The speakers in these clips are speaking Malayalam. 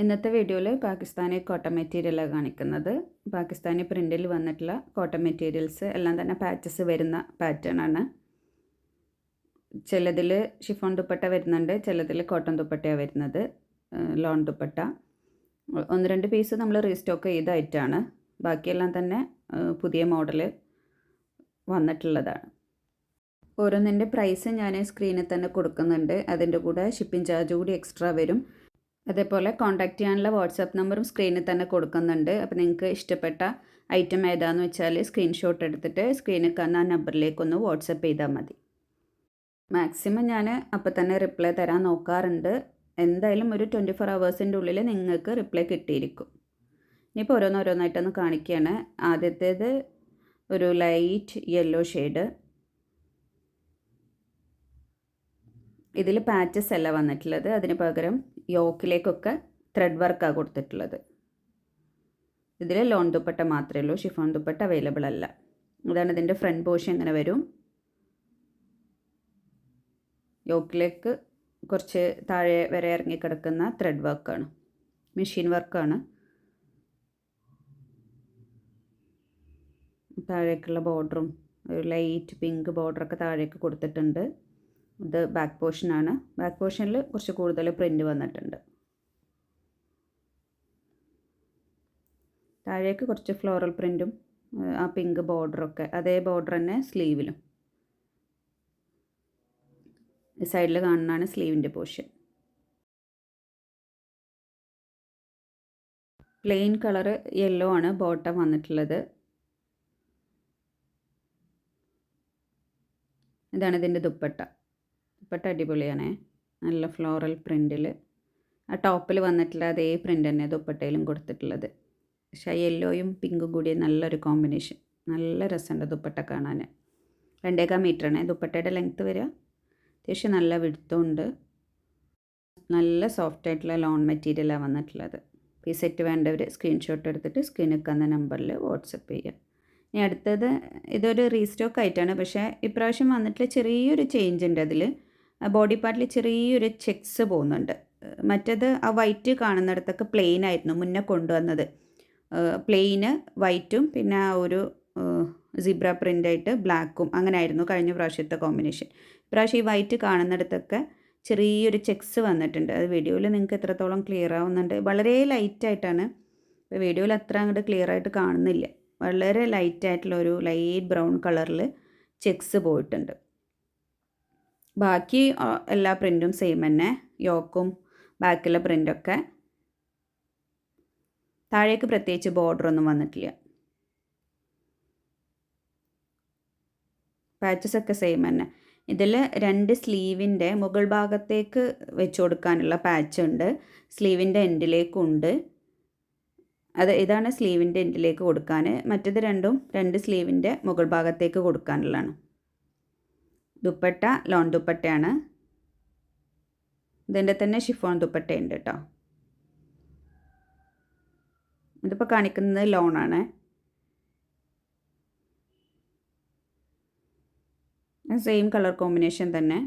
ഇന്നത്തെ വീഡിയോയിൽ പാകിസ്ഥാനി കോട്ടൺ മെറ്റീരിയലാണ് കാണിക്കുന്നത്. പാകിസ്ഥാനി പ്രിന്റിൽ വന്നിട്ടുള്ള കോട്ടൺ മെറ്റീരിയൽസ് എല്ലാം തന്നെ പാച്ചസ് വരുന്ന പാറ്റേൺ ആണ്. ചിലതിൽ ഷിഫോൺ ദുപ്പട്ട വരുന്നുണ്ട് ചിലതിൽ കോട്ടൺ ദുപ്പട്ടയാണ് വരുന്നത് ലോൺ ദുപ്പട്ട. ഒന്ന് രണ്ട് പീസ് നമ്മൾ റീസ്റ്റോക്ക് ചെയ്തായിട്ടാണ്. ബാക്കിയെല്ലാം തന്നെ പുതിയ മോഡൽ വന്നിട്ടുള്ളതാണ്. ഓരോന്നിന്റെ പ്രൈസ് ഞാൻ സ്ക്രീനിൽ തന്നെ കൊടുക്കുന്നുണ്ട്. അതിന്റെ കൂടെ ഷിപ്പിംഗ് ചാർജ് കൂടി എക്സ്ട്രാ വരും. അതേപോലെ കോൺടാക്റ്റ് ചെയ്യാനുള്ള വാട്സാപ്പ് നമ്പറും സ്ക്രീനിൽ തന്നെ കൊടുക്കുന്നുണ്ട്. അപ്പോൾ നിങ്ങൾക്ക് ഇഷ്ടപ്പെട്ട ഐറ്റം ഏതാണെന്ന് വെച്ചാൽ സ്ക്രീൻഷോട്ട് എടുത്തിട്ട് സ്ക്രീനിൽ കാണുന്ന ആ നമ്പറിലേക്കൊന്ന് വാട്സപ്പ് ചെയ്താൽ മതി. മാക്സിമം ഞാൻ അപ്പോൾ തന്നെ റിപ്ലൈ തരാൻ നോക്കാറുണ്ട്. എന്തായാലും ഒരു ട്വന്റി ഫോർ അവേഴ്സിന്റെ ഉള്ളിൽ നിങ്ങൾക്ക് റിപ്ലൈ കിട്ടിയിരിക്കും. ഇനിയിപ്പോൾ ഓരോന്നോരോന്നായിട്ടൊന്ന് കാണിക്കുകയാണ് ആദ്യത്തേത് ഒരു ലൈറ്റ് യെല്ലോ ഷെയ്ഡ് ഇതിൽ പാച്ചസ് അല്ല വന്നിട്ടുള്ളത്. അതിന് പകരം യോക്കിലേക്കൊക്കെ ത്രെഡ് വർക്കാണ് കൊടുത്തിട്ടുള്ളത്. ഇതിൽ ലോൺ ദുപ്പട്ട മാത്രമേ ഉള്ളൂ. ഷിഫോൺ ദുപ്പട്ട അവൈലബിൾ അല്ല. ഇതാണ് ഇതിന്റെ ഫ്രണ്ട് പോഷൻ എങ്ങനെ വരും? യോക്കിലേക്ക് കുറച്ച് താഴെ വരെ ഇറങ്ങിക്കിടക്കുന്ന ത്രെഡ് വർക്കാണ് മെഷീൻ വർക്കാണ് താഴേക്കുള്ള ബോർഡറും ഒരു ലൈറ്റ് പിങ്ക് ബോർഡറൊക്കെ താഴേക്ക് കൊടുത്തിട്ടുണ്ട്. ഇത് ബാക്ക് പോർഷനാണ് ബാക്ക് പോർഷനിൽ കുറച്ച് കൂടുതൽ പ്രിന്റ് വന്നിട്ടുണ്ട്. താഴേക്ക് കുറച്ച് ഫ്ലോറൽ പ്രിന്റും ആ പിങ്ക് ബോർഡറൊക്കെ അതേ ബോർഡർ തന്നെ സ്ലീവിലും സൈഡിൽ കാണുന്നതാണ് സ്ലീവിന്റെ പോർഷൻ പ്ലെയിൻ കളറ് യെല്ലോ ആണ് ബോട്ടം വന്നിട്ടുള്ളത്. ഇതാണ് ഇതിന്റെ ദുപ്പട്ട. ദുപ്പട്ട അടിപൊളിയാണേ. നല്ല ഫ്ലോറൽ പ്രിന്റിൽ ആ ടോപ്പിൽ വന്നിട്ടുള്ള അതേ പ്രിന്റ് തന്നെ ദുപ്പട്ടയിലും കൊടുത്തിട്ടുള്ളത്. പക്ഷേ യെല്ലോയും പിങ്കും കൂടി നല്ലൊരു കോമ്പിനേഷൻ നല്ല രസമുണ്ട് ദുപ്പട്ട കാണാൻ രണ്ടേകാൽ മീറ്ററാണ്. ദുപ്പട്ടയുടെ ലെങ്ത്ത് വരിക അത്യാവശ്യം നല്ല വിടുത്തുണ്ട് നല്ല സോഫ്റ്റ് ആയിട്ടുള്ള ലോൺ മെറ്റീരിയലാണ് വന്നിട്ടുള്ളത്. ഈ സെറ്റ് വേണ്ടവർ സ്ക്രീൻഷോട്ട് എടുത്തിട്ട് സ്ക്രീനിൽ കന്ന നമ്പറിൽ വാട്സപ്പ് ചെയ്യുക ഇനി അടുത്തത് ഇതൊരു റീസ്റ്റോക്ക് ആയിട്ടാണ്. പക്ഷേ ഇപ്രാവശ്യം വന്നിട്ടുള്ള ചെറിയൊരു ചേഞ്ച് ഉണ്ട് അതിൽ ബോഡി പാർട്ടിൽ ചെറിയൊരു ചെക്സ് പോകുന്നുണ്ട്. മറ്റേത് ആ വൈറ്റ് കാണുന്നിടത്തൊക്കെ പ്ലെയിൻ ആയിരുന്നു മുന്നേ കൊണ്ടുവന്നത്. പ്ലെയിന് വൈറ്റും പിന്നെ ആ ഒരു സിബ്ര പ്രിന്റായിട്ട് ബ്ലാക്കും അങ്ങനെ ആയിരുന്നു കഴിഞ്ഞ പ്രാവശ്യത്തെ കോമ്പിനേഷൻ. ഇപ്രാവശ്യം ഈ വൈറ്റ് കാണുന്നിടത്തൊക്കെ ചെറിയൊരു ചെക്സ് വന്നിട്ടുണ്ട്. അത് വീഡിയോയിൽ നിങ്ങൾക്ക് എത്രത്തോളം ക്ലിയർ ആവുന്നുണ്ട്? വളരെ ലൈറ്റായിട്ടാണ് വീഡിയോയിൽ അത്ര അങ്ങോട്ട് ക്ലിയർ ആയിട്ട് കാണുന്നില്ല. വളരെ ലൈറ്റായിട്ടുള്ള ഒരു ലൈറ്റ് ബ്രൗൺ കളറിൽ ചെക്സ് പോയിട്ടുണ്ട്. ബാക്കി എല്ലാ പ്രിന്റും സെയിം തന്നെ. യോക്കും ബാക്കിലെ പ്രിന്റൊക്കെ താഴേക്ക് പ്രത്യേകിച്ച് ബോർഡറൊന്നും വന്നിട്ടില്ല. പാച്ചസ് ഒക്കെ സെയിം തന്നെ. ഇതിൽ രണ്ട് സ്ലീവിന്റെ മുകൾ ഭാഗത്തേക്ക് വെച്ച് കൊടുക്കാനുള്ള പാച്ച് ഉണ്ട്. സ്ലീവിന്റെ എൻഡിലേക്കുണ്ട് അത് ഇതാണ് സ്ലീവിന്റെ എൻഡിലേക്ക് കൊടുക്കാൻ മറ്റത് രണ്ടും രണ്ട് സ്ലീവിന്റെ മുകൾ ഭാഗത്തേക്ക് കൊടുക്കാനുള്ളതാണ്. ദുപ്പട്ട ലോൺ ദുപ്പട്ടയാണ്. ഇതിന്റെ തന്നെ ഷിഫോൺ ദുപ്പട്ടയുണ്ട് കേട്ടോ ഇതിപ്പോൾ കാണിക്കുന്നത് ലോണാണ് സെയിം കളർ കോമ്പിനേഷൻ തന്നെ.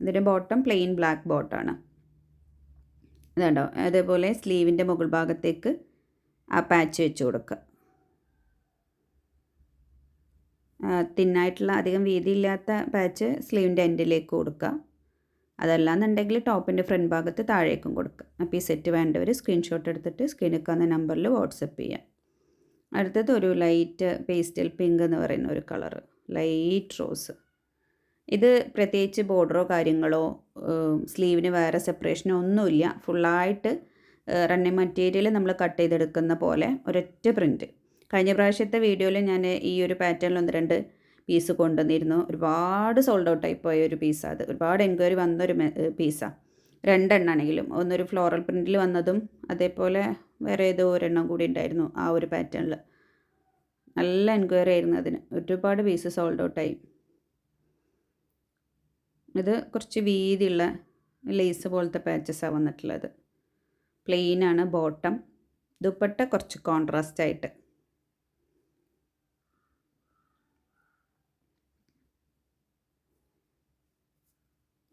ഇതിന്റെ ബോട്ടം പ്ലെയിൻ ബ്ലാക്ക് ബോട്ടാണ് ഇതുണ്ടോ അതേപോലെ സ്ലീവിന്റെ മുകൾ ഭാഗത്തേക്ക് ആ പാച്ച് വെച്ച് കൊടുക്കുക തിന്നായിട്ടുള്ള അധികം വീതിയില്ലാത്ത പാച്ച് സ്ലീവിന്റെ എൻഡിലേക്ക് കൊടുക്കുക. അതല്ലാന്നുണ്ടെങ്കിൽ ടോപ്പിന്റെ ഫ്രണ്ട് ഭാഗത്ത് താഴേക്കും കൊടുക്കുക. അപ്പോൾ ഈ സെറ്റ് വേണ്ടവർ സ്ക്രീൻഷോട്ട് എടുത്തിട്ട് സ്ക്രീനിൽ കാണുന്ന നമ്പറിൽ വാട്സപ്പ് ചെയ്യാം. അടുത്തത് ഒരു ലൈറ്റ് പേസ്റ്റൽ പിങ്ക് എന്ന് പറയുന്ന ഒരു കളർ ലൈറ്റ് റോസ് ഇത് പ്രത്യേകിച്ച് ബോർഡറോ കാര്യങ്ങളോ സ്ലീവിന് വേറെ സെപ്പറേഷനോ ഒന്നുമില്ല. ഫുള്ളായിട്ട് റണ്ണിങ് മെറ്റീരിയൽ നമ്മൾ കട്ട് ചെയ്തെടുക്കുന്ന പോലെ ഒരൊറ്റ പ്രിന്റ് കഴിഞ്ഞ പ്രാവശ്യത്തെ വീഡിയോയിൽ ഞാൻ ഈ ഒരു പാറ്റേണിൽ ഒന്ന് രണ്ട് പീസ് കൊണ്ടുവന്നിരുന്നു. ഒരുപാട് സോൾഡ് ഔട്ടായി പോയ ഒരു പീസാണ് അത്. ഒരുപാട് എൻക്വയറി വന്നൊരു പീസാണ് രണ്ടെണ്ണാണെങ്കിലും. ഒന്നൊരു ഫ്ലോറൽ പ്രിന്റിൽ വന്നതും അതേപോലെ വേറെ ഏതോ ഒരെണ്ണം കൂടി ഉണ്ടായിരുന്നു ആ ഒരു പാറ്റേണിൽ നല്ല എൻക്വയറി ആയിരുന്നു അതിന്. ഒരുപാട് പീസ് സോൾഡ് ഔട്ടായി ഇത് കുറച്ച് വീതിയുള്ള ലേസ് പോലത്തെ പാച്ചസാണ് വന്നിട്ടുള്ളത്. പ്ലെയിനാണ് ബോട്ടം ദുപ്പട്ട കുറച്ച് കോൺട്രാസ്റ്റ് ആയിട്ട്.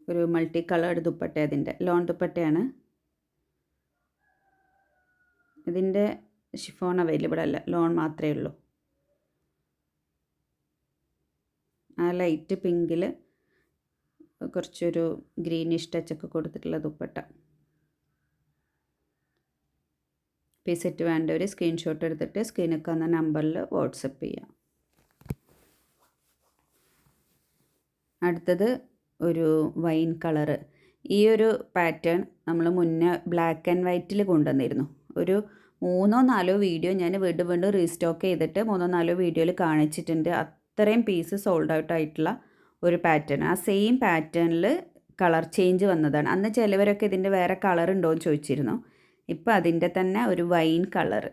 ഒരു മൾട്ടി കളേർഡ് ദുപ്പട്ട അതിന്റെ ലോൺ ദുപ്പട്ടയാണ്. ഇതിന്റെ ഷിഫോൺ അവൈലബിൾ അല്ല ലോൺ മാത്രമേ ഉള്ളൂ. ആ ലൈറ്റ് പിങ്കിൽ കുറച്ചൊരു ഗ്രീനിഷ് ടച്ചൊക്കെ കൊടുത്തിട്ടുള്ള ദുപ്പട്ട. പിസെറ്റ് സെറ്റ് വേണ്ടവർ സ്ക്രീൻഷോട്ട് എടുത്തിട്ട് സ്ക്രീനൊക്കെ വന്ന നമ്പറിൽ വാട്സപ്പ് ചെയ്യാം. അടുത്തത് ഒരു വൈൻ കളറ് ഈ ഒരു പാറ്റേൺ നമ്മൾ മുന്നേ ബ്ലാക്ക് ആൻഡ് വൈറ്റിൽ കൊണ്ടുവന്നിരുന്നു. ഒരു മൂന്നോ നാലോ വീഡിയോ ഞാൻ വീണ്ടും വീണ്ടും റീസ്റ്റോക്ക് ചെയ്തിട്ട് മൂന്നോ നാലോ വീഡിയോയിൽ കാണിച്ചിട്ടുണ്ട്. അത്രയും പീസ് സോൾഡ് ഔട്ട് ആയിട്ടുള്ള ഒരു പാറ്റേൺ. ആ സെയിം പാറ്റേണിൽ കളർ ചേഞ്ച് വന്നതാണ്. അന്ന് ചിലവരൊക്കെ ഇതിന്റെ വേറെ കളർ ഉണ്ടോ എന്ന് ചോദിച്ചിരുന്നു. ഇപ്പോൾ അതിന്റെ തന്നെ ഒരു വൈൻ കളർ.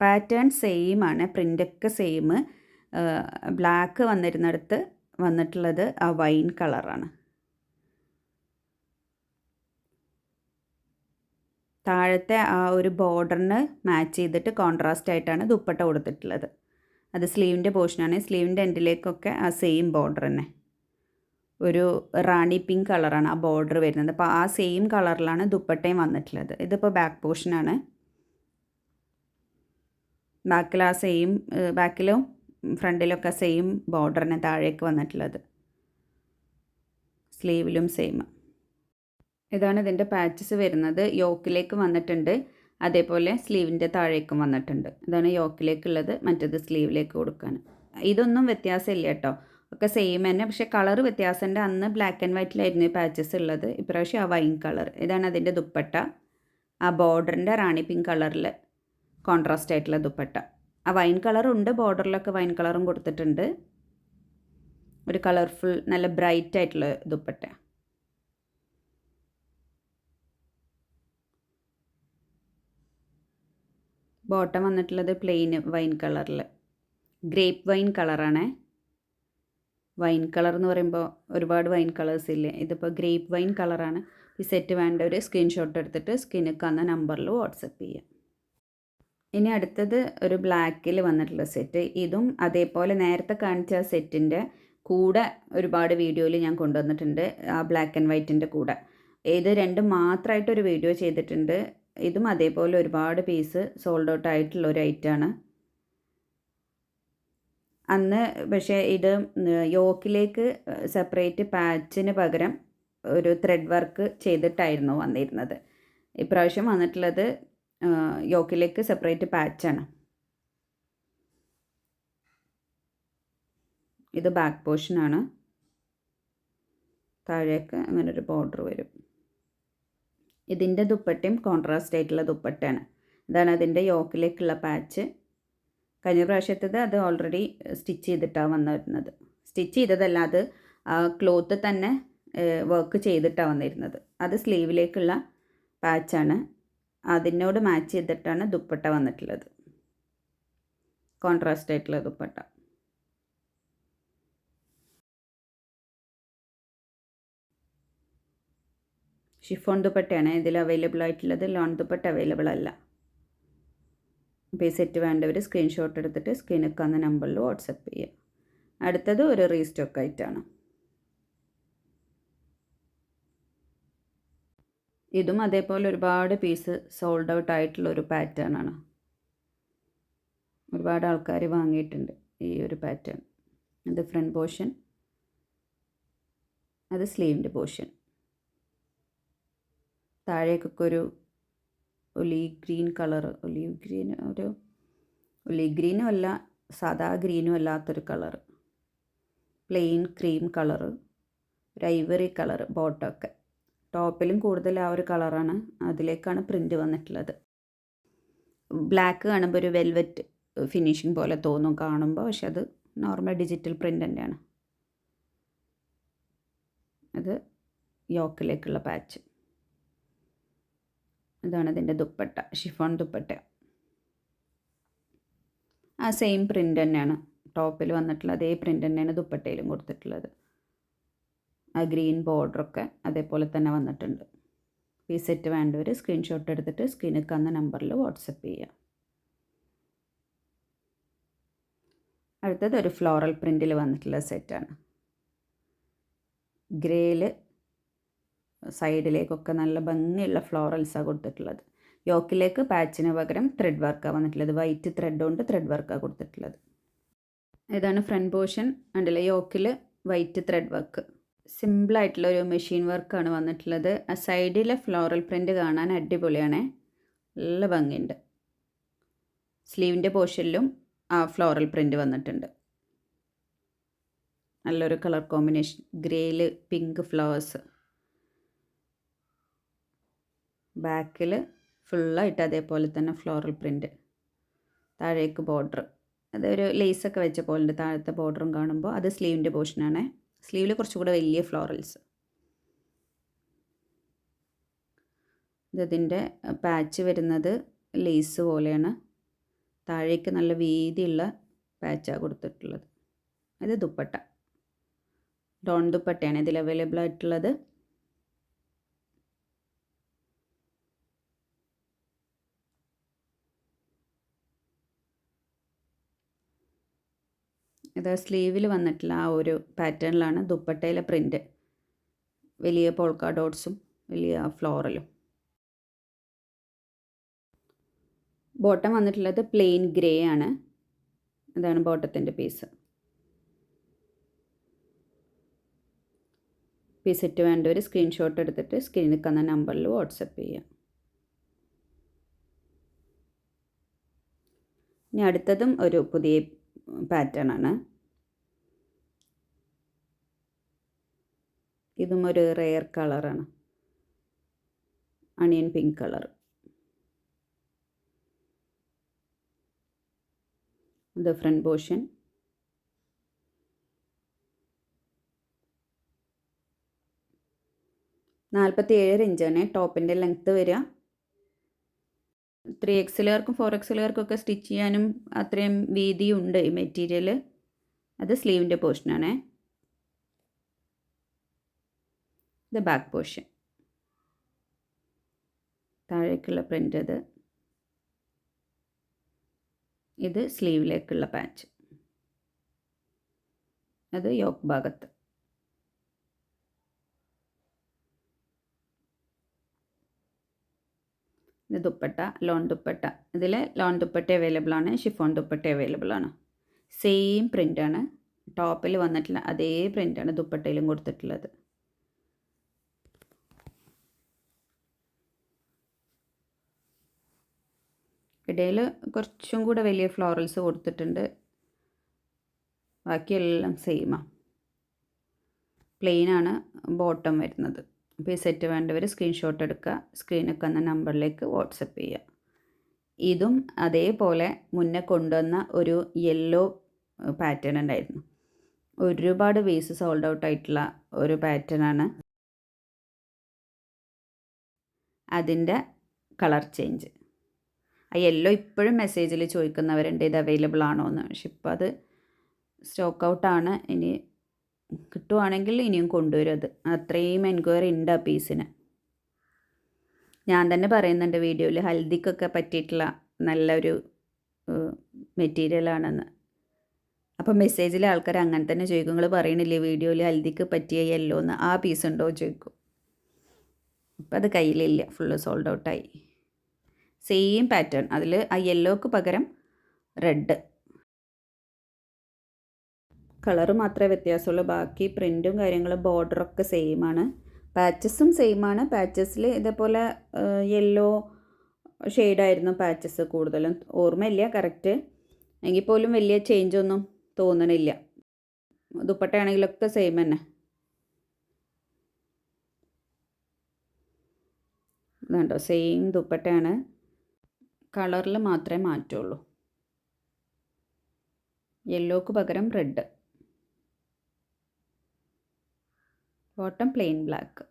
പാറ്റേൺ സെയിം ആണ്. പ്രിന്റൊക്കെ സെയിം. ബ്ലാക്ക് വന്നിരുന്നിടത്ത് വന്നിട്ടുള്ളത് ആ വൈൻ കളറാണ്. താഴത്തെ ആ ഒരു ബോർഡറിന് മാച്ച് ചെയ്തിട്ട് കോൺട്രാസ്റ്റ് ആയിട്ടാണ് ദുപ്പട്ട കൊടുത്തിട്ടുള്ളത്. അത് സ്ലീവിന്റെ പോർഷനാണ്. സ്ലീവിന്റെ എൻഡിലേക്കൊക്കെ ആ സെയിം ബോർഡർ തന്നെ. ഒരു റാണി പിങ്ക് കളറാണ് ആ ബോർഡർ വരുന്നത്. അപ്പോൾ ആ സെയിം കളറിലാണ് ദുപ്പട്ടയും വന്നിട്ടുള്ളത്. ഇതിപ്പോൾ ബാക്ക് പോർഷനാണ് ബാക്കിൽ ആ സെയിം ബാക്കിലും ഫ്രണ്ടിലൊക്കെ സെയിം ബോർഡറിന് താഴേക്ക് വന്നിട്ടുള്ളത്. സ്ലീവിലും സെയിം ഇതാണ് ഇതിന്റെ പാച്ചസ് വരുന്നത്. യോക്കിലേക്ക് വന്നിട്ടുണ്ട്. അതേപോലെ സ്ലീവിന്റെ താഴേക്കും വന്നിട്ടുണ്ട്. ഇതാണ് യോക്കിലേക്കുള്ളത് മറ്റേത് സ്ലീവിലേക്ക് കൊടുക്കാൻ ഇതൊന്നും വ്യത്യാസമില്ല കേട്ടോ. ഒക്കെ സെയിം തന്നെ. പക്ഷേ കളർ വ്യത്യാസമുണ്ട്. അന്ന് ബ്ലാക്ക് ആൻഡ് വൈറ്റിലായിരുന്നു ഈ പാച്ചസ് ഉള്ളത്. ഇപ്രാവശ്യം ആ വൈൻ കളർ ഇതാണ് അതിന്റെ ദുപ്പട്ട. ആ ബോർഡറിന്റെ റാണി പിങ്ക് കളറിൽ കോൺട്രാസ്റ്റ് ആയിട്ടുള്ള ദുപ്പട്ട. ആ വൈൻ കളറുണ്ട് ബോർഡറിലൊക്കെ വൈൻ കളറും കൊടുത്തിട്ടുണ്ട്. ഒരു കളർഫുൾ നല്ല ബ്രൈറ്റ് ആയിട്ടുള്ള ദുപ്പട്ട. ബോട്ടം വന്നിട്ടുള്ളത് പ്ലെയിൻ വൈൻ കളറിൽ. ഗ്രേപ്പ് വൈൻ കളറാണേ. വൈൻ കളർ എന്ന് പറയുമ്പോൾ ഒരുപാട് വൈൻ കളേഴ്സ് ഇല്ലേ? ഇതിപ്പോൾ ഗ്രേപ്പ് വൈൻ കളറാണ്. ഈ സെറ്റ് വേണ്ട ഒരു സ്ക്രീൻഷോട്ട് എടുത്തിട്ട് സ്കിന്നൊക്കെ കന്ന നമ്പറിൽ വാട്സപ്പ് ചെയ്യാം. ഇനി അടുത്തത് ഒരു ബ്ലാക്കിൽ വന്നിട്ടുള്ള സെറ്റ്. ഇതും അതേപോലെ നേരത്തെ കാണിച്ച സെറ്റിന്റെ കൂടെ ഒരുപാട് വീഡിയോയിൽ ഞാൻ കൊണ്ടുവന്നിട്ടുണ്ട് ആ ബ്ലാക്ക് ആൻഡ് വൈറ്റിന്റെ കൂടെ. ഇത് രണ്ടും മാത്രമായിട്ടൊരു വീഡിയോ ചെയ്തിട്ടുണ്ട്. ഇതും അതേപോലെ ഒരുപാട് പീസ് സോൾഡ് ഔട്ട് ആയിട്ടുള്ള ഒരു ഐറ്റമാണ്. അന്ന് പക്ഷേ ഇത് യോക്കിലേക്ക് സെപ്പറേറ്റ് പാച്ചിന് പകരം ഒരു ത്രെഡ് വർക്ക് ചെയ്തിട്ടായിരുന്നു വന്നിരുന്നത്. ഇപ്രാവശ്യം വന്നിട്ടുള്ളത് യോക്കിലേക്ക് സെപ്പറേറ്റ് പാച്ചാണ് ഇത് ബാക്ക് പോർഷനാണ് താഴേക്ക് അങ്ങനെ ഒരു ബോർഡർ വരും. ഇതിന്റെ ദുപ്പട്ടയും കോൺട്രാസ്റ്റ് ആയിട്ടുള്ള ദുപ്പട്ടയാണ്. ഇതാണ് അതിന്റെ യോക്കിലേക്കുള്ള പാച്ച് കഴിഞ്ഞ പ്രാവശ്യത്തത് അത് ഓൾറെഡി സ്റ്റിച്ച് ചെയ്തിട്ടാണ് വന്നിരുന്നത്. സ്റ്റിച്ച് ചെയ്തതല്ല അത് ക്ലോത്ത് തന്നെ വർക്ക് ചെയ്തിട്ടാണ് വന്നിരുന്നത്. അത് സ്ലീവിലേക്കുള്ള പാച്ചാണ് അതിനോട് മാച്ച് ചെയ്തിട്ടാണ് ദുപ്പട്ട വന്നിട്ടുള്ളത്. കോൺട്രാസ്റ്റ് ആയിട്ടുള്ള ദുപ്പട്ട. ഷിഫോൺ ദുപ്പട്ടയാണ് ഇതിൽ അവൈലബിൾ ആയിട്ടുള്ളത്. ലോൺ ദുപ്പട്ട അവൈലബിൾ അല്ല. അപ്പോൾ ഈ സെറ്റ് വേണ്ടവർ സ്ക്രീൻഷോട്ട് എടുത്തിട്ട് സ്ക്രീനൊക്കെ വന്ന നമ്പറിൽ വാട്സപ്പ് ചെയ്യുക അടുത്തത് ഒരു റീസ്റ്റോക്ക് ആയിട്ടാണ്. ഇതും അതേപോലെ ഒരുപാട് പീസ് സോൾഡ് ഔട്ട് ആയിട്ടുള്ള ഒരു പാറ്റേൺ ആണ്. ഒരുപാട് ആൾക്കാർ വാങ്ങിയിട്ടുണ്ട് ഈ ഒരു പാറ്റേൺ അത് ഫ്രണ്ട് പോർഷൻ അത് സ്ലീവിന്റെ പോർഷൻ താഴേക്കൊക്കെ ഒരു olive green colour olive green ഒരു ഒലീവ് ഗ്രീനും അല്ല സാദാ ഗ്രീനും അല്ലാത്തൊരു കളർ പ്ലെയിൻ ക്രീം കളർ ഒരു ഐവറി കളർ ബോട്ടമൊക്കെ ടോപ്പിലും കൂടുതൽ ആ ഒരു കളറാണ് അതിലേക്കാണ് പ്രിന്റ് വന്നിട്ടുള്ളത്. ബ്ലാക്ക് കാണുമ്പോൾ ഒരു വെൽവെറ്റ് ഫിനിഷിങ് പോലെ തോന്നും കാണുമ്പോൾ പക്ഷെ അത് നോർമൽ ഡിജിറ്റൽ പ്രിന്റ് തന്നെയാണ്. അത് യോക്കിലേക്കുള്ള പാച്ച്. ഇതാണ് ഇതിന്റെ ദുപ്പട്ട ഷിഫോൺ ദുപ്പട്ട. ആ സെയിം പ്രിന്റ് തന്നെയാണ്. ടോപ്പിൽ വന്നിട്ടുള്ള അതേ പ്രിന്റ് തന്നെയാണ് ദുപ്പട്ടയിലും കൊടുത്തിട്ടുള്ളത്. ആ ഗ്രീൻ ബോർഡറൊക്കെ അതേപോലെ തന്നെ വന്നിട്ടുണ്ട്. ഈ സെറ്റ് വേണ്ടവർ സ്ക്രീൻഷോട്ട് എടുത്തിട്ട് സ്ക്രീനിൽ കന്ന നമ്പറിൽ വാട്സപ്പ് ചെയ്യുക അടുത്തത് ഒരു ഫ്ലോറൽ പ്രിന്റിൽ വന്നിട്ടുള്ള സെറ്റാണ് ഗ്രേയിൽ സൈഡിലേക്കൊക്കെ നല്ല ഭംഗിയുള്ള ഫ്ലോറൽസാണ് കൊടുത്തിട്ടുള്ളത്. യോക്കിലേക്ക് പാച്ചിന് പകരം ത്രെഡ് വർക്കാണ് വന്നിട്ടുള്ളത്. വൈറ്റ് ത്രെഡ് കൊണ്ട് ത്രെഡ് വർക്കാണ് കൊടുത്തിട്ടുള്ളത്. ഇതാണ് ഫ്രണ്ട് പോർഷൻ ഉണ്ടല്ലേ യോക്കിൽ വൈറ്റ് ത്രെഡ് വർക്ക് സിമ്പിളായിട്ടുള്ള ഒരു മെഷീൻ വർക്കാണ് വന്നിട്ടുള്ളത്. ആ സൈഡിലെ ഫ്ലോറൽ പ്രിന്റ് കാണാൻ അടിപൊളിയാണ്. നല്ല ഭംഗിയുണ്ട്. സ്ലീവിന്റെ പോർഷനിലും ആ ഫ്ലോറൽ പ്രിന്റ് വന്നിട്ടുണ്ട്. നല്ലൊരു കളർ കോമ്പിനേഷൻ. ഗ്രേയിൽ പിങ്ക് ഫ്ലവേഴ്സ്. ബാക്കിൽ ഫുള്ളായിട്ട് അതേപോലെ തന്നെ ഫ്ലോറൽ പ്രിന്റ് താഴേക്ക് ബോർഡർ. അതൊരു ലേസൊക്കെ വെച്ച പോലെ താഴത്തെ ബോർഡറും കാണുമ്പോൾ അത് സ്ലീവിന്റെ പോർഷനാണ്. സ്ലീവിൽ കുറച്ചുകൂടെ വലിയ ഫ്ലോറൽസ് ഇതിന്റെ പാച്ച് വരുന്നത് ലേസ് പോലെയാണ്. താഴേക്ക് നല്ല വീതിയുള്ള പാച്ചാണ് കൊടുത്തിട്ടുള്ളത്. ഇത് ദുപ്പട്ട. ഡോൺ ദുപ്പട്ടയാണ് ഇതിൽ അവൈലബിൾ ആയിട്ടുള്ളത്. ഇത് സ്ലീവിൽ വന്നിട്ടുള്ള ആ ഒരു പാറ്റേണിലാണ് ദുപ്പട്ടയിലെ പ്രിന്റ് വലിയ പോൾക്ക ഡോട്ട്സും വലിയ ഫ്ലോറലും. ബോട്ടം വന്നിട്ടുള്ളത് പ്ലെയിൻ ഗ്രേ ആണ്. അതാണ് ബോട്ടത്തിന്റെ പീസ്. പീസെറ്റ് വേണ്ട ഒരു സ്ക്രീൻഷോട്ട് എടുത്തിട്ട് സ്ക്രീനിൽ കന്ന നമ്പറിൽ വാട്സപ്പ് ചെയ്യാം ഇനി അടുത്തതും ഒരു പുതിയ പാറ്റേൺ ആണ്. ഇതും ഒരു റെയർ കളറാണ് അണിയൻ പിങ്ക് കളർ ഇത് ഫ്രണ്ട് പോർഷൻ നാൽപ്പത്തി ഏഴര ഇഞ്ചാണ് ടോപ്പിന്റെ ലെങ്ത്ത് വരിക. ത്രീ എക്സിലുകാർക്കും ഫോർ എക്സിലുകാർക്കൊക്കെ സ്റ്റിച്ച് ചെയ്യാനും അത്രയും വീതിയുണ്ട് ഈ മെറ്റീരിയൽ അത് സ്ലീവിന്റെ പോർഷനാണേ ഇത് ബാക്ക് പോർഷൻ. താഴേക്കുള്ള പ്രിന്റ് അത് ഇത് സ്ലീവിലേക്കുള്ള പാച്ച് അത് യോക്ക് ഭാഗത്ത്. ഇത് ദുപ്പട്ട ലോൺ ദുപ്പട്ട. ഇതിൽ ലോൺ ദുപ്പട്ട അവൈലബിൾ ആണ് ഷിഫോൺ ദുപ്പട്ട അവൈലബിൾ ആണ്. സെയിം പ്രിന്റാണ് ടോപ്പിൽ വന്നിട്ടുള്ള അതേ പ്രിന്റാണ് ദുപ്പട്ടയിലും കൊടുത്തിട്ടുള്ളത്. ഇടയിൽ കുറച്ചും കൂടെ വലിയ ഫ്ലോറൽസ് കൊടുത്തിട്ടുണ്ട്. ബാക്കിയെല്ലാം സെയിമാണ് പ്ലെയിനാണ് ബോട്ടം വരുന്നത്. അപ്പോൾ ഈ സെറ്റ് വേണ്ടവർ സ്ക്രീൻഷോട്ട് എടുക്കുക. സ്ക്രീനിൽ വന്ന നമ്പറിലേക്ക് വാട്സപ്പ് ചെയ്യുക. ഇതും അതേപോലെ മുന്നേ കൊണ്ടുവന്ന ഒരു യെല്ലോ പാറ്റേൺ ഉണ്ടായിരുന്നു. ഒരുപാട് വേസ് സോൾഡ് ഔട്ട് ആയിട്ടുള്ള ഒരു പാറ്റേൺ ആണ്. അതിന്റെ കളർ ചേഞ്ച് ആ യെല്ലോ ഇപ്പോഴും മെസ്സേജിൽ ചോദിക്കുന്നവരുണ്ട് ഇത് അവൈലബിൾ ആണോ എന്ന് പക്ഷെ ഇപ്പോൾ അത് സ്റ്റോക്ക് ഔട്ടാണ് ഇനി കിട്ടുവാണെങ്കിൽ ഇനിയും കൊണ്ടുവരും അത്. അത്രയും എൻക്വയറി ഉണ്ട് ആ പീസിന് ഞാൻ തന്നെ പറയുന്നുണ്ട് വീഡിയോയിൽ ഹൽദിക്കൊക്കെ പറ്റിയിട്ടുള്ള നല്ലൊരു മെറ്റീരിയലാണെന്ന് അപ്പോൾ മെസ്സേജിലെ ആൾക്കാർ അങ്ങനെ തന്നെ ചോദിക്കും. നിങ്ങൾ പറയണില്ലേ വീഡിയോയിൽ ഹൽദിക്ക് പറ്റിയ യെല്ലോ എന്ന് ആ പീസ് ഉണ്ടോ? ചോദിക്കും. ഇപ്പം അത് കയ്യിലില്ല. ഫുള്ള് സോൾഡ് ഔട്ടായി സെയിം പാറ്റേൺ അതിൽ ആ യെല്ലോക്ക് പകരം റെഡ് കളറ് മാത്രമേ വ്യത്യാസമുള്ളൂ. ബാക്കി പ്രിന്റും കാര്യങ്ങളും ബോർഡറൊക്കെ സെയിമാണ് പാച്ചസും സെയിമാണ് പാച്ചസിൽ ഇതേപോലെ യെല്ലോ ഷെയ്ഡായിരുന്നു പാച്ചസ് കൂടുതലും. ഓർമ്മയില്ല കറക്റ്റ് എങ്കിൽ പോലും വലിയ ചേഞ്ച് ഒന്നും തോന്നണില്ല. ദുപ്പട്ടയാണെങ്കിലൊക്കെ സെയിം തന്നെ. ഇതുണ്ടോ? സെയിം ദുപ്പട്ടയാണ്. കളറിൽ മാത്രമേ മാറ്റുള്ളൂ. യെല്ലോക്ക് പകരം റെഡ് ബോട്ടം പ്ലെയിൻ ബ്ലാക്ക്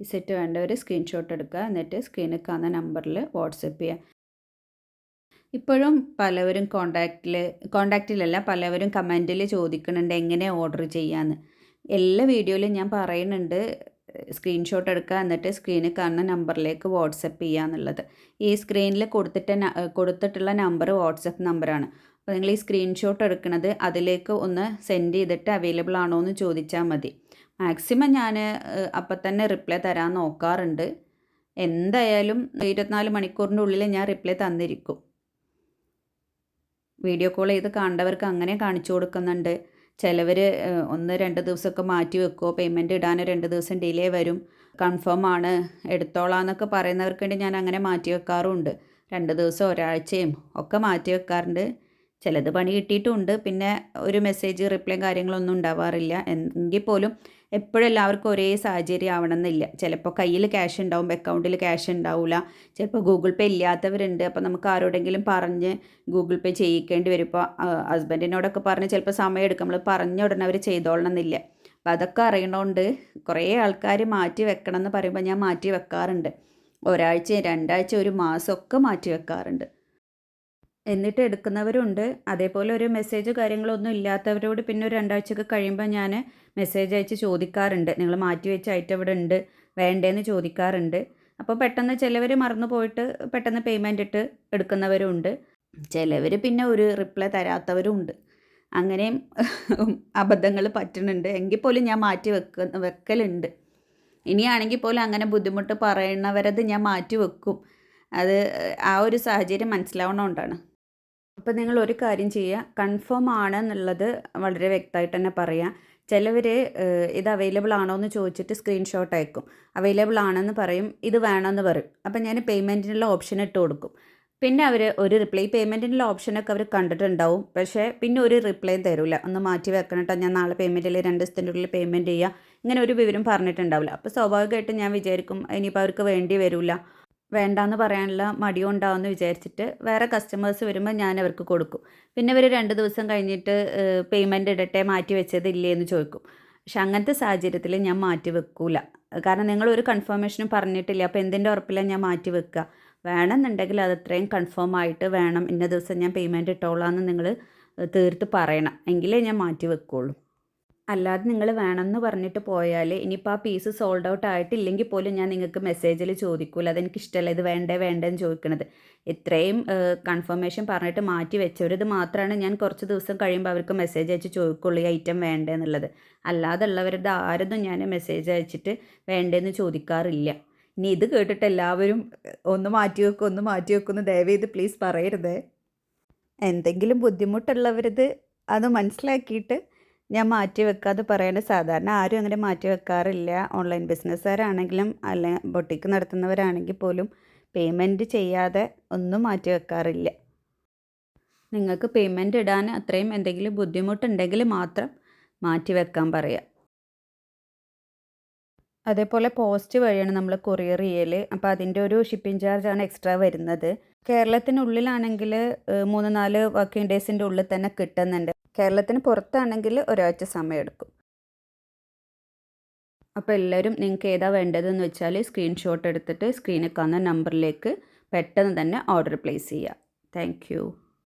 ഈ സെറ്റ് വേണ്ടവർ സ്ക്രീൻഷോട്ട് എടുക്കുക. എന്നിട്ട് സ്ക്രീനിൽ കാണുന്ന നമ്പറിൽ വാട്സപ്പ് ചെയ്യുക. ഇപ്പോഴും പലവരും കോണ്ടാക്റ്റിൽ കോണ്ടാക്റ്റിലല്ല പലവരും കമന്റിൽ ചോദിക്കുന്നുണ്ട് എങ്ങനെ ഓർഡർ ചെയ്യാമെന്ന് എല്ലാ വീഡിയോയിലും ഞാൻ പറയുന്നുണ്ട്. സ്ക്രീൻഷോട്ട് എടുക്കുക. എന്നിട്ട് സ്ക്രീനിൽ കാണുന്ന നമ്പറിലേക്ക് വാട്സപ്പ് ചെയ്യുക എന്നുള്ളത്. ഈ സ്ക്രീനിൽ കൊടുത്തിട്ട് കൊടുത്തിട്ടുള്ള നമ്പർ വാട്സപ്പ് നമ്പറാണ് അപ്പോൾ നിങ്ങൾ ഈ സ്ക്രീൻഷോട്ട് എടുക്കുന്നത് അതിലേക്ക് ഒന്ന് സെൻഡ് ചെയ്തിട്ട് അവൈലബിൾ ആണോ എന്ന് ചോദിച്ചാൽ മതി. മാക്സിമം ഞാൻ അപ്പം തന്നെ റിപ്ലൈ തരാൻ നോക്കാറുണ്ട്. എന്തായാലും ഇരുപത്തിനാല് മണിക്കൂറിന്റെ ഉള്ളിൽ ഞാൻ റിപ്ലൈ തന്നിരിക്കും. വീഡിയോ കോൾ ചെയ്ത് കണ്ടവർക്ക് അങ്ങനെ കാണിച്ചു കൊടുക്കുന്നുണ്ട്. ചിലവർ ഒന്ന് രണ്ട് ദിവസമൊക്കെ മാറ്റി വെക്കുമോ പേയ്മെന്റ് ഇടാൻ രണ്ട് ദിവസം ഡിലേ വരും. കൺഫേം ആണ്. എടുത്തോളാം എന്നൊക്കെ പറയുന്നവർക്ക് വേണ്ടി ഞാൻ അങ്ങനെ മാറ്റി വെക്കാറുമുണ്ട്. രണ്ട് ദിവസം ഒരാഴ്ചയും ഒക്കെ മാറ്റി വെക്കാറുണ്ട്. ചിലത് പണി കിട്ടിയിട്ടുമുണ്ട് പിന്നെ ഒരു മെസ്സേജ് റിപ്ലൈയും കാര്യങ്ങളൊന്നും ഉണ്ടാവാറില്ല. എങ്കിൽ പോലും എപ്പോഴും എല്ലാവർക്കും ഒരേ സാഹചര്യം ആവണമെന്നില്ല. ചിലപ്പോൾ കയ്യിൽ ക്യാഷ് ഉണ്ടാവും അക്കൗണ്ടിൽ ക്യാഷ് ഉണ്ടാവില്ല ചിലപ്പോൾ ഗൂഗിൾ പേ ഇല്ലാത്തവരുണ്ട്. അപ്പോൾ നമുക്ക് ആരോടെങ്കിലും പറഞ്ഞ് ഗൂഗിൾ പേ ചെയ്യിക്കേണ്ടി വരും. ഇപ്പോൾ ഹസ്ബൻഡിനോടൊക്കെ പറഞ്ഞ് ചിലപ്പോൾ സമയം എടുക്കും. നമ്മൾ പറഞ്ഞ ഉടനെ അവർ ചെയ്തോളണം എന്നില്ല അപ്പോൾ അതൊക്കെ അറിയണോണ്ട് കുറേ ആൾക്കാർ മാറ്റി വെക്കണം എന്ന് പറയുമ്പോൾ ഞാൻ മാറ്റി വെക്കാറുണ്ട്. ഒരാഴ്ച രണ്ടാഴ്ച ഒരു മാസമൊക്കെ മാറ്റി വെക്കാറുണ്ട്. എന്നിട്ട് എടുക്കുന്നവരുണ്ട്. അതേപോലെ ഒരു മെസ്സേജ് കാര്യങ്ങളൊന്നും ഇല്ലാത്തവരോട് പിന്നെ ഒരു രണ്ടാഴ്ചയൊക്കെ കഴിയുമ്പോൾ ഞാൻ മെസ്സേജ് അയച്ച് ചോദിക്കാറുണ്ട്. നിങ്ങൾ മാറ്റി വെച്ച ഐറ്റം ഇവിടെ ഉണ്ട്. വേണ്ടേന്ന് ചോദിക്കാറുണ്ട്. അപ്പോൾ പെട്ടെന്ന് ചിലവർ മറന്നു പോയിട്ട് പെട്ടെന്ന് പേയ്മെന്റ് ഇട്ട് എടുക്കുന്നവരും ഉണ്ട്. ചിലവർ പിന്നെ ഒരു റിപ്ലൈ തരാത്തവരും ഉണ്ട്. അങ്ങനെയും അബദ്ധങ്ങൾ പറ്റുന്നുണ്ട്. എങ്കിൽ പോലും ഞാൻ മാറ്റി വെക്ക വെക്കലുണ്ട്. ഇനിയാണെങ്കിൽ പോലും അങ്ങനെ ബുദ്ധിമുട്ട് പറയുന്നവരത് ഞാൻ മാറ്റി വെക്കും. അത് ആ ഒരു സാഹചര്യം മനസ്സിലാവണോണ്ടാണ് അപ്പോൾ നിങ്ങൾ ഒരു കാര്യം ചെയ്യുക. കൺഫേം ആണ് എന്നുള്ളത് വളരെ വ്യക്തമായിട്ട് തന്നെ പറയാം. ചിലവർ ഇത് അവൈലബിൾ ആണോ എന്ന് ചോദിച്ചിട്ട് സ്ക്രീൻഷോട്ട് അയക്കും. അവൈലബിൾ ആണെന്ന് പറയും ഇത് വേണമെന്ന് പറയും. അപ്പം ഞാൻ പേയ്മെന്റിനുള്ള ഓപ്ഷൻ ഇട്ട് കൊടുക്കും. പിന്നെ അവർ ഒരു റിപ്ലൈ പേയ്മെന്റിനുള്ള ഓപ്ഷനൊക്കെ അവർ കണ്ടിട്ടുണ്ടാവും. പക്ഷേ പിന്നെ ഒരു റിപ്ലൈ തരില്ല ഒന്ന് മാറ്റി വെക്കണം കേട്ടോ ഞാൻ നാളെ പേയ്മെന്റിൽ രണ്ട് ദിവസത്തിന്റെ ഉള്ളിൽ പേയ്മെന്റ് ചെയ്യുക ഇങ്ങനെ ഒരു വിവരം പറഞ്ഞിട്ടുണ്ടാവില്ല. അപ്പോൾ സ്വാഭാവികമായിട്ടും ഞാൻ വിചാരിക്കും ഇനിയിപ്പോൾ അവർക്ക് വേണ്ടി വരില്ല വേണ്ടാന്ന് പറയാനുള്ള മടിയുണ്ടാവുമെന്ന് വിചാരിച്ചിട്ട് വേറെ കസ്റ്റമേഴ്സ് വരുമ്പോൾ ഞാൻ അവർക്ക് കൊടുക്കും. പിന്നെ ഇവർ രണ്ട് ദിവസം കഴിഞ്ഞിട്ട് പേയ്മെന്റ് ഇടട്ടെ മാറ്റി വെച്ചതില്ലേ എന്ന് ചോദിക്കും. പക്ഷെ അങ്ങനത്തെ സാഹചര്യത്തിൽ ഞാൻ മാറ്റി വെക്കൂല. കാരണം നിങ്ങൾ ഒരു കൺഫർമേഷനും പറഞ്ഞിട്ടില്ല അപ്പോൾ എന്തിന്റെ ഉറപ്പിലാണ് ഞാൻ മാറ്റി വെക്കുക വേണമെന്നുണ്ടെങ്കിൽ അത് അത്രയും കൺഫേം ആയിട്ട് വേണം ഇന്ന ദിവസം ഞാൻ പേയ്മെന്റ് ഇട്ടോളാം എന്ന് നിങ്ങൾ തീർത്ത് പറയണം. എങ്കിലേ ഞാൻ മാറ്റി വെക്കുള്ളൂ. അല്ലാതെ നിങ്ങൾ വേണമെന്ന് പറഞ്ഞിട്ട് പോയാൽ ഇനിയിപ്പോൾ ആ പീസ് സോൾഡ് ഔട്ട് ആയിട്ടില്ലെങ്കിൽ പോലും ഞാൻ നിങ്ങൾക്ക് മെസ്സേജിൽ ചോദിക്കൂല. അതെനിക്ക് ഇഷ്ടമല്ല ഇത് വേണ്ടേ വേണ്ടെന്ന് ചോദിക്കണത്. ഇത്രയും കൺഫർമേഷൻ പറഞ്ഞിട്ട് മാറ്റി വെച്ചവരിത് മാത്രമാണ് ഞാൻ കുറച്ച് ദിവസം കഴിയുമ്പോൾ അവർക്ക് മെസ്സേജ് അയച്ച് ചോദിക്കുള്ളൂ ഈ ഐറ്റം വേണ്ടേ എന്നുള്ളത്. അല്ലാതുള്ളവരുടെ ആരതും ഞാൻ മെസ്സേജ് അയച്ചിട്ട് വേണ്ടേന്ന് ചോദിക്കാറില്ല. ഇനി ഇത് കേട്ടിട്ട് എല്ലാവരും ഒന്ന് മാറ്റി വെക്കും ഒന്ന് മാറ്റി വെക്കുമെന്ന് ദയവേത് പ്ലീസ് പറയരുത്. എന്തെങ്കിലും ബുദ്ധിമുട്ടുള്ളവരിത് അത് മനസ്സിലാക്കിയിട്ട് ഞാൻ മാറ്റി വെക്കാതെ പറയേണ്ട സാധാരണ ആരും അങ്ങനെ മാറ്റി വെക്കാറില്ല. ഓൺലൈൻ ബിസിനസ്സുകാരാണെങ്കിലും അല്ലെ ബൊട്ടിക്ക് നടത്തുന്നവരാണെങ്കിൽ പോലും പേയ്മെന്റ് ചെയ്യാതെ ഒന്നും മാറ്റി വെക്കാറില്ല. നിങ്ങൾക്ക് പേയ്മെന്റ് ഇടാൻ അത്രയും എന്തെങ്കിലും ബുദ്ധിമുട്ടുണ്ടെങ്കിൽ മാത്രം മാറ്റി വെക്കാൻ പറയുക അതേപോലെ പോസ്റ്റ് വഴിയാണ് നമ്മൾ കൊറിയർ ചെയ്യൽ അപ്പോൾ അതിന്റെ ഒരു ഷിപ്പിംഗ് ചാർജാണ് എക്സ്ട്രാ വരുന്നത്. കേരളത്തിനുള്ളിലാണെങ്കിൽ മൂന്ന് നാല് വർക്കിംഗ് ഡേയ്സിന്റെ ഉള്ളിൽ തന്നെ കിട്ടുന്നുണ്ട്. കേരളത്തിന് പുറത്താണെങ്കിൽ ഒരാഴ്ച സമയമെടുക്കും. അപ്പോൾ എല്ലാവരും നിങ്ങൾക്ക് ഏതാ വേണ്ടതെന്ന് വെച്ചാൽ സ്ക്രീൻഷോട്ട് എടുത്തിട്ട് സ്ക്രീനിൽ കാണുന്ന നമ്പറിലേക്ക് പെട്ടെന്ന് തന്നെ ഓർഡർ പ്ലേസ് ചെയ്യുക. താങ്ക്